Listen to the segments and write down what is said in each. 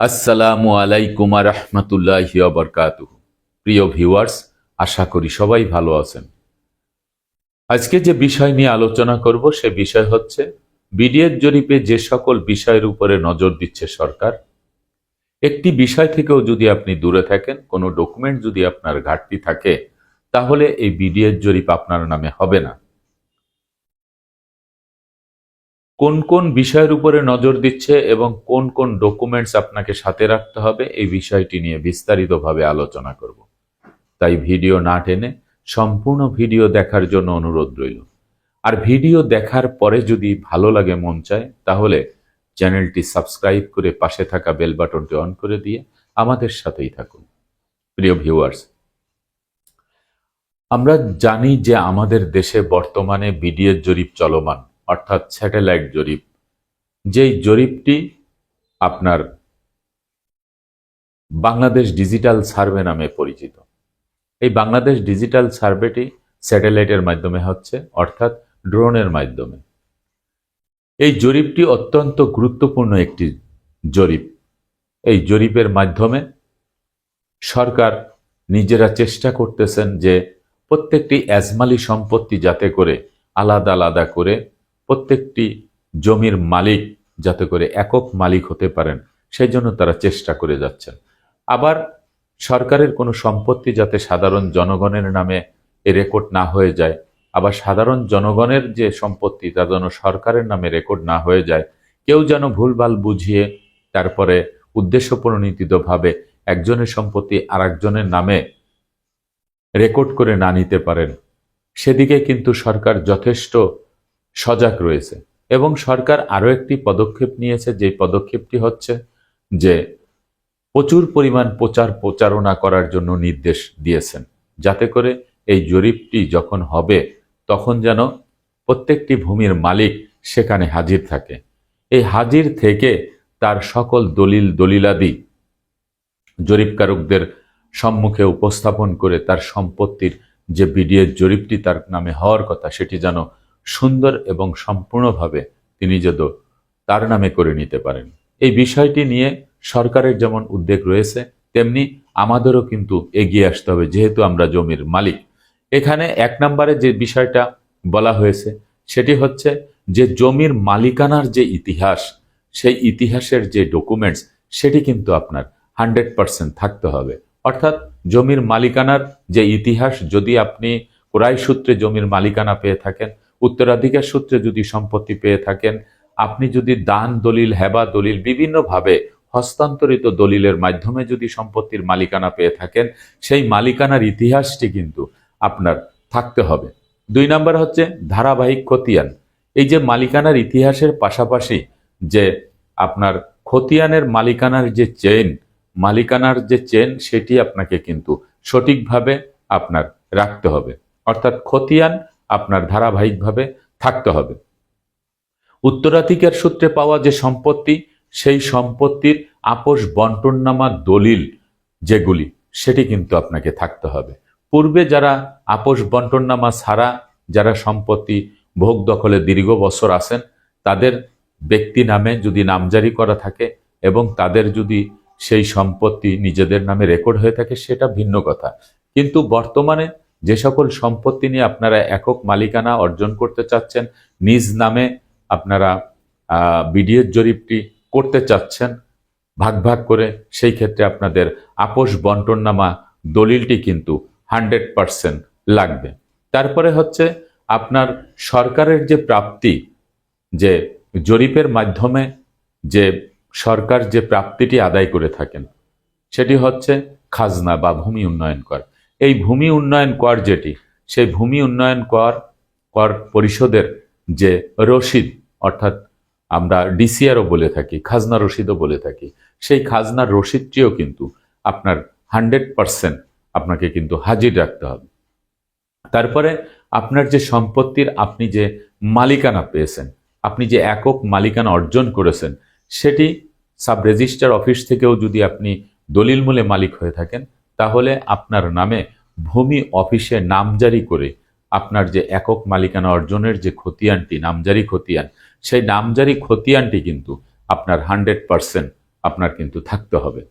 আসসালামু আলাইকুম রহমতুল্লাহ বরকাত প্রিয় ভিউয়ার্স, আশা করি সবাই ভালো আছেন। আজকে যে বিষয় নিয়ে আলোচনা করব, সে বিষয় হচ্ছে, বিডিএর জরিপে যে সকল বিষয়ের উপরে নজর দিচ্ছে সরকার, একটি বিষয় থেকেও যদি আপনি দূরে থাকেন, কোনো ডকুমেন্ট যদি আপনার ঘাটতি থাকে, তাহলে এই বিডিএর জরিপ আপনার নামে হবে না। কোন কোন বিষয়ের উপরে নজর দিচ্ছে এবং কোন কোন ডকুমেন্টস আপনাকে সাথে রাখতে হবে, এই বিষয়টি নিয়ে বিস্তারিতভাবে আলোচনা করব। তাই ভিডিও না টেনে সম্পূর্ণ ভিডিও দেখার জন্য অনুরোধ রইল। আর ভিডিও দেখার পরে যদি ভালো লাগে, মন চায়, তাহলে চ্যানেলটি সাবস্ক্রাইব করে পাশে থাকা বেল বাটনটি অন করে দিয়ে আমাদের সাথেই থাকুন। প্রিয় ভিউয়ার্স, আমরা জানি যে আমাদের দেশে বর্তমানে বিডিএর জরিপ চলমান। অর্থাৎ স্যাটেলাইট জরিপ। যেই জরিপটি আপনার বাংলাদেশ ডিজিটাল সার্ভে নামে পরিচিত। এই বাংলাদেশ ডিজিটাল সার্ভেটি স্যাটেলাইটের মাধ্যমে হচ্ছে, অর্থাৎ ড্রোনের মাধ্যমে। এই জরিপটি অত্যন্ত গুরুত্বপূর্ণ একটি জরিপ। এই জরিপের মাধ্যমে সরকার নিজেরা চেষ্টা করতেছেন যে প্রত্যেকটি অ্যাজমালি সম্পত্তি যাতে করে আলাদা আলাদা করে প্রত্যেকটি জমির মালিক যাতে করে একক মালিক হতে পারেন, সেই জন্য তারা চেষ্টা করে যাচ্ছেন। আবার সরকারের কোনো সম্পত্তি যাতে সাধারণ জনগণের নামে রেকর্ড না হয়ে যায়, আবার সাধারণ জনগণের যে সম্পত্তি তা যেন সরকারের নামে রেকর্ড না হয়ে যায়, কেউ যেন ভুলভাল বুঝিয়ে তারপরে উদ্দেশ্য প্রণীতিতভাবে একজনের সম্পত্তি আর একজনের নামে রেকর্ড করে না নিতে পারেন। সেদিকে কিন্তু সরকার যথেষ্ট সজাগ রয়েছে। এবং সরকার আরও একটি পদক্ষেপ নিয়েছে, যে পদক্ষেপটি হচ্ছে যে প্রচুর পরিমাণ প্রচার প্রচারণা করার জন্য নির্দেশ দিয়েছেন। যাতে করে এই জরিপটি যখন হবে, তখন যেন প্রত্যেকটি ভূমির মালিক সেখানে হাজির থাকে। এই হাজির থেকে তার সকল দলিল, দলিলাদি জরিপকারকদের সম্মুখে উপস্থাপন করে তার সম্পত্তির যে বিডিএর জরিপটি তার নামে হওয়ার কথা, সেটি যেন সুন্দর এবং সম্পূর্ণভাবে তিনি যেন তার নামে করে নিতে পারেন। এই বিষয়টি নিয়ে সরকারের যেমন উদ্বেগ রয়েছে, তেমনি আমাদেরও কিন্তু এগিয়ে আসতে হবে, যেহেতু আমরা জমির মালিক। এখানে এক নম্বরে যে বিষয়টা বলা হয়েছে, সেটি হচ্ছে যে জমির মালিকানার যে ইতিহাস, সেই ইতিহাসের যে ডকুমেন্টস সেটি কিন্তু আপনার হান্ড্রেড পারসেন্ট থাকতে হবে। অর্থাৎ জমির মালিকানার যে ইতিহাস, যদি আপনি ক্রয় সূত্রে জমির মালিকানা পেয়ে থাকেন উত্তরাধিকার সূত্রে যদি সম্পত্তি পেয়ে থাকেন, আপনি যদি দান দলিল, হেবা দলিল বিভিন্নভাবে হস্তান্তরিত দলিলের মাধ্যমে যদি সম্পত্তির মালিকানা পেয়ে থাকেন, সেই মালিকানার ইতিহাসটি কিন্তু আপনার থাকতে হবে। দুই নম্বর হচ্ছে ধারাবাহিক খতিয়ান। এই যে মালিকানার ইতিহাসের পাশাপাশি যে আপনার খতিয়ানের মালিকানার যে চেন মালিকানার যে চেন সেটি আপনাকে কিন্তু সঠিকভাবে আপনার রাখতে হবে। অর্থাৎ খতিয়ান আপনার ধারাবাহিকভাবে থাকতে হবে। উত্তরাধিকার সূত্রে পাওয়া যে সম্পত্তি, সেই সম্পত্তির আপোষ বন্টননামা দলিল যেগুলি, সেটি কিন্তু আপনাকে থাকতে হবে। পূর্বে যারা আপোষ বন্টননামা ছাড়া যারা সম্পত্তি ভোগ দখলে দীর্ঘ বছর আছেন, তাদের ব্যক্তি নামে যদি নামজারি করা থাকে এবং তাদের যদি সেই সম্পত্তি নিজেদের নামে রেকর্ড হয়ে থাকে, সেটা ভিন্ন কথা। কিন্তু বর্তমানে যে সকল সম্পত্তি নিয়ে আপনারা একক মালিকানা অর্জন করতে চাচ্ছেন, নিজ নামে আপনারা বিডিএর জরিপটি করতে চাচ্ছেন, ভাগ ভাগ করে সেই ক্ষেত্রে আপনাদের আপোষ বন্টননামা দলিলটি কিন্তু হান্ড্রেড পারসেন্ট লাগবে। তারপরে হচ্ছে আপনার সরকারের যে প্রাপ্তি, যে জরিপের মাধ্যমে যে সরকার যে প্রাপ্তিটি আদায় করে থাকেন, সেটি হচ্ছে খাজনা বা ভূমি উন্নয়ন কর। এই ভূমি উন্নয়ন কর যেটি, সেই ভূমি উন্নয়ন কর কর পরিষদের যে রসিদ, অর্থাৎ আমরা ডিসিআরও বলে থাকি, খাজনা রসিদও বলে থাকি, সেই খাজনার রসিদটিও কিন্তু আপনার হান্ড্রেড পারসেন্ট আপনাকে কিন্তু হাজির রাখতে হবে। তারপরে আপনার যে সম্পত্তির আপনি যে মালিকানা পেয়েছেন, আপনি যে একক মালিকানা অর্জন করেছেন, সেটি সাব রেজিস্টার অফিস থেকেও যদি আপনি দলিল মূলে মালিক হয়ে থাকেন তাহলে আপনার নামে ভূমি অফিসে নামজারি করে আপনার যে একক মালিকানা অর্জনের যে খতিয়ানটি, নামজারি খতিয়ান, সেই নামজারি খতিয়ানটি কিন্তু আপনার হান্ড্রেড পারসেন্ট আপনার কিন্তু থাকতে হবে।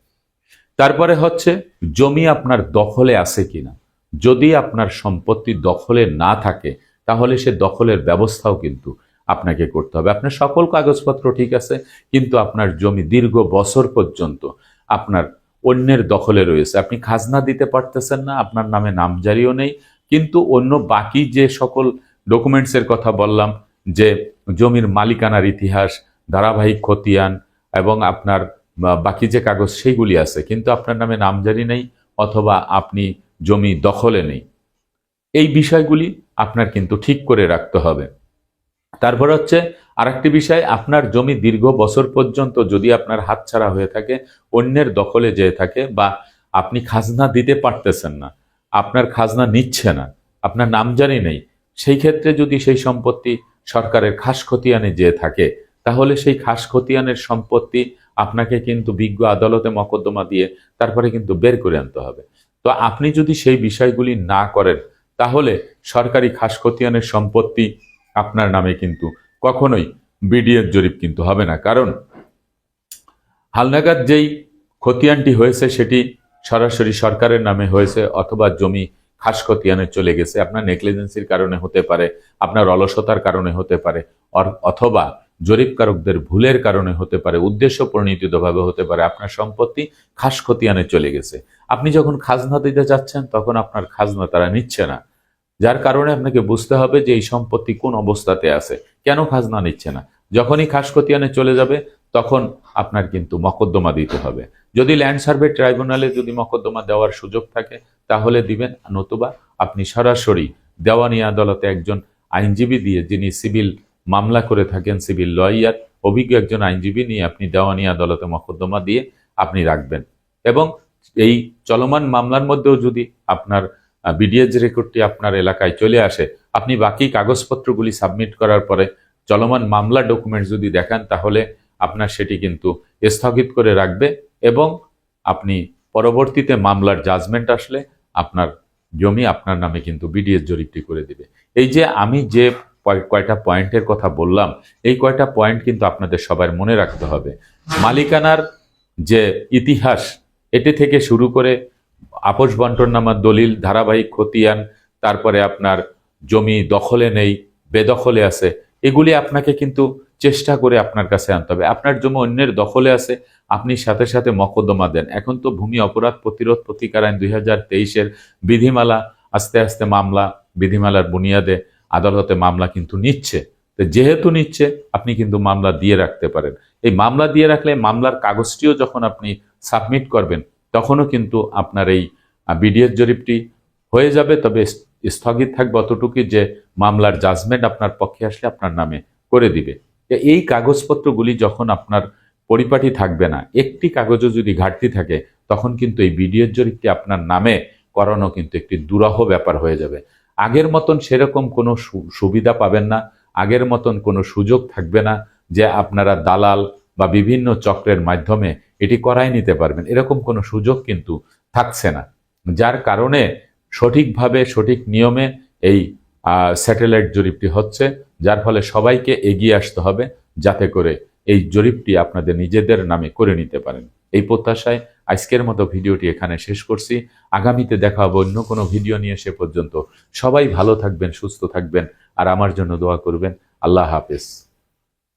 তারপরে হচ্ছে, জমি আপনার দখলে আছে কিনা? যদি আপনার সম্পত্তি দখলে না থাকে, তাহলে সে দখলের ব্যবস্থাও কিন্তু আপনাকে করতে হবে। আপনার সকল কাগজপত্র ঠিক আছে, কিন্তু আপনার জমি দীর্ঘ বছর পর্যন্ত আপনার অন্যের দখলে রয়েছে। আপনি খাজনা দিতে পারতেছেন না, আপনার নামে নামজারিও নেই, কিন্তু অন্য বাকি যে সকল ডকুমেন্টসের কথা বললাম, যে জমির মালিকানার ইতিহাস, ধারাবাহিক খতিয়ান এবং আপনার বাকি যে কাগজ সেইগুলি আছে, কিন্তু আপনার নামে নামজারি নেই অথবা আপনি জমি দখলে নেই। এই বিষয়গুলি আপনার কিন্তু ঠিক করে রাখতে হবে। তারপর হচ্ছে আরেকটি বিষয়, আপনার জমি দীর্ঘ বছর পর্যন্ত যদি আপনার হাতছাড়া হয়ে থাকে, অন্যের দখলে যেয়ে থাকে বা আপনি খাজনা দিতে পারতেছেন না, আপনার খাজনা নিচ্ছে না, আপনার নামজারি নেই, সেই ক্ষেত্রে যদি সেই সম্পত্তি সরকারের খাস খতিয়ানে যেয়ে থাকে, তাহলে সেই খাস খতিয়ানের সম্পত্তি আপনাকে কিন্তু বিজ্ঞ আদালতে মকদ্দমা দিয়ে তারপরে কিন্তু বের করে আনতে হবে। তো আপনি যদি সেই বিষয়গুলি না করেন, তাহলে সরকারি খাস খতিয়ানের সম্পত্তি আপনার নামে কিন্তু কখনোই বিডিএর জরিপ কিন্তু হবে না। কারণ হালনাগাদ যেই খতিয়ানটি হয়েছে, সেটি সরাসরি সরকারের নামে হয়েছে অথবা জমি খাস খতিয়ানে চলে গেছে। আপনার নেগলিজেন্সির কারণে হতে পারে, আপনার অলসতার কারণে হতে পারে অথবা জরিপকারকদের ভুলের কারণে হতে পারে, উদ্দেশ্য প্রণীতিতভাবে হতে পারে, আপনার সম্পত্তি খাস খতিয়ানে চলে গেছে। আপনি যখন খাজনা দিতে যাচ্ছেন, তখন আপনার খাজনা তারা নিচ্ছে না। যার কারণে আপনাকে বুঝতে হবে যে এই সম্পত্তি কোন অবস্থাতে আছে। কেন খাজনা নিচ্ছে না? যখনই খাস খতিয়ানে চলে যাবে, তখন আপনার কিন্তু মকদ্দমা দিতে হবে। যদি ল্যান্ড সার্ভে ট্রাইব্যুনালে যদি মকদ্দমা দেওয়ার সুযোগ থাকে, তাহলে দিবেন, নতুবা আপনি সরাসরি দেওয়ানি আদালতে একজন আইনজীবী দিয়ে, যিনি সিভিল মামলা করে থাকেন, সিভিল লয়ার, অভিজ্ঞ একজন আইনজীবী নিয়ে আপনি দেওয়ানি আদালতে মকদ্দমা দিয়ে আপনি রাখবেন। এবং এই চলমান মামলার মধ্যেও যদি আপনার বিডিএস রেকর্ডটি আপনার এলাকায় চলে আসে। আপনি বাকি কাগজপত্রগুলি সাবমিট করার পরে চলমান মামলা ডকুমেন্ট যদি দেখান, তাহলে আপনার সেটি কিন্তু স্থগিত করে রাখবে এবং আপনি পরবর্তীতে মামলার জাজমেন্ট আসলে আপনার জমি আপনার নামে কিন্তু বিডিএস জরিপটি করে দিবে। এই যে আমি যে কয়- কয়টা পয়েন্টের কথা বললাম, এই কয়টা পয়েন্ট কিন্তু আপনাদের সবার মনে রাখতে হবে। মালিকানার যে ইতিহাস, এটি থেকে শুরু করে আপোষ বন্টন বন্টননামার দলিল, ধারাবাহিক খতিয়ান, তারপরে আপনার জমি দখলে নেই, বেদখলে আছে, এগুলি আপনাকে কিন্তু চেষ্টা করে আপনার কাছে আনতে হবে। আপনার জমি অন্যের দখলে আছে, আপনি সাথে সাথে মকদ্দমা দেন। এখন তো ভূমি অপরাধ প্রতিরোধ প্রতিকার আইন দুই হাজার তেইশের বিধিমালা, আস্তে আস্তে মামলা, বিধিমালার বুনিয়াদে আদালতে মামলা কিন্তু নিচ্ছে। তো যেহেতু নিচ্ছে, আপনি কিন্তু মামলা দিয়ে রাখতে পারেন। এই মামলা দিয়ে রাখলে মামলার কাগজটিও যখন আপনি সাবমিট করবেন তখনও কিন্তু আপনার এই বিডিএস জরিপটি হয়ে যাবে। তবে স্থগিত থাকবে অতটুকু যে মামলার জাজমেন্ট আপনার পক্ষে আসলে আপনার নামে করে দিবে। এই কাগজপত্রগুলি যখন আপনার পরিপাটি থাকবে না, একটি কাগজও যদি ঘাটতি থাকে, তখন কিন্তু এই বিডিএস জরিপটি আপনার নামে করানো কিন্তু একটি দুরহ ব্যাপার হয়ে যাবে। আগের মতন সেরকম কোনো সুবিধা পাবেন না। আগের মতন কোনো সুযোগ থাকবে না যে আপনারা দালাল বা বিভিন্ন চক্রের মাধ্যমে এটি করাই নিতে পারবেন। এরকম কোনো সুযোগ কিন্তু থাকছে না। যার কারণে সঠিকভাবে, সঠিক নিয়মে এই স্যাটেলাইট জরিপটি হচ্ছে, যার ফলে সবাইকে এগিয়ে আসতে হবে যাতে করে এই জরিপটি আপনাদের নিজেদের নামে করে নিতে পারেন। এই প্রত্যাশায় আজকের মতো ভিডিওটি এখানে শেষ করছি। আগামীতে দেখা হবে অন্য কোনো ভিডিও নিয়ে সে পর্যন্ত। সবাই ভালো থাকবেন, সুস্থ থাকবেন, আর আমার জন্য দোয়া করবেন। আল্লাহ হাফেজ।